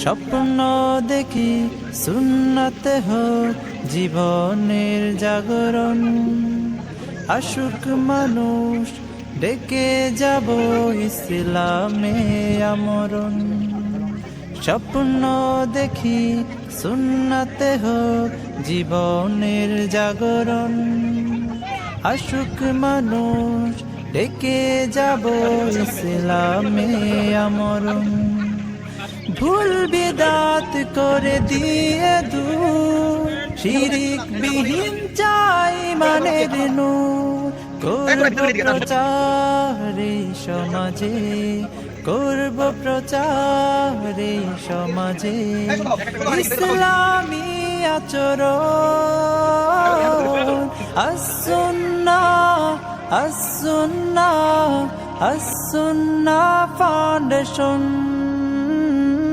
স্বপ্ন দেখি সুন্নতে হোক জীবনের জাগরণ। আশুক মানুষ ডেকে যাব ইসলামে আমরণ। স্বপ্ন দেখি সুন্নতে হোক জীবনের জাগরণ। আশুক মানুষ ডেকে যাব ইসলামে আমরণ। ভুল বিদাত করে দিয়ে দূর। শিরিক বিহীন চাই মানের নূর। করব প্রচার এই সমাজে করব প্রচার এই সমাজে। ইসলামী আচরণ আসুন্না আসুন্না আসুন্না ফাউন্ডেশন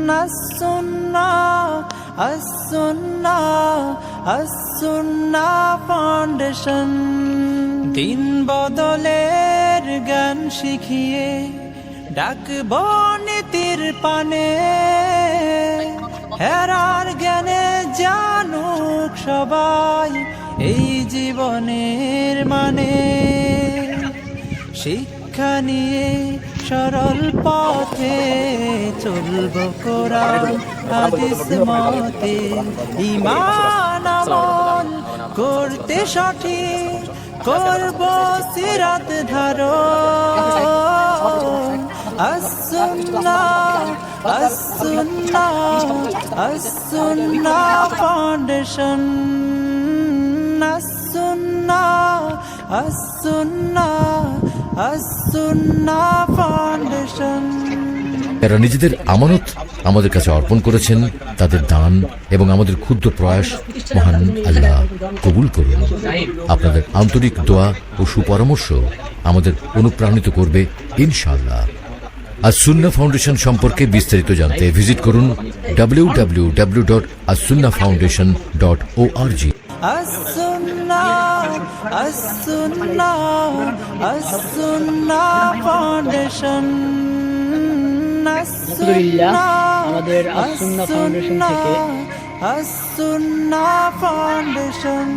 আসুন্না আসুন্না আসুন্না ফাউন্ডেশন দিন বদলের জ্ঞান শিখিয়ে ডাকব নীতির পানে। হেরার জ্ঞানে জানুক সবাই এই জীবনের মানে। শিক্ষা নিয়ে সরল পথে চলব কোরআন, হাদিস, মতে। ইমান আমল করতে সঠিক, করব সিরাত ধারণ। আসুন্না আসুন্না আসুন্না ফাউন্ডেশন আসুন্না আসুন্না আসুন্না ফাউন্ডেশন এরা নিজেদের আমানত আমাদের কাছে অর্পণ করেছেন তাদের দান এবং আমাদের ক্ষুদ্র প্রয়াস মহান আল্লাহ কবুল করুন। আপনাদের আন্তরিক দোয়া ও সুপরামর্শ আমাদের অনুপ্রাণিত করবে ইনশাআল্লাহ। আর সুন্না ফাউন্ডেশন সম্পর্কে বিস্তারিত জানতে ভিজিট করুন W W W dot Assunnah foundation dot O R G আলহামদুলিল্লাহ আমাদের আসুন্না ফাউন্ডেশন থেকে আসুন্না ফাউন্ডেশন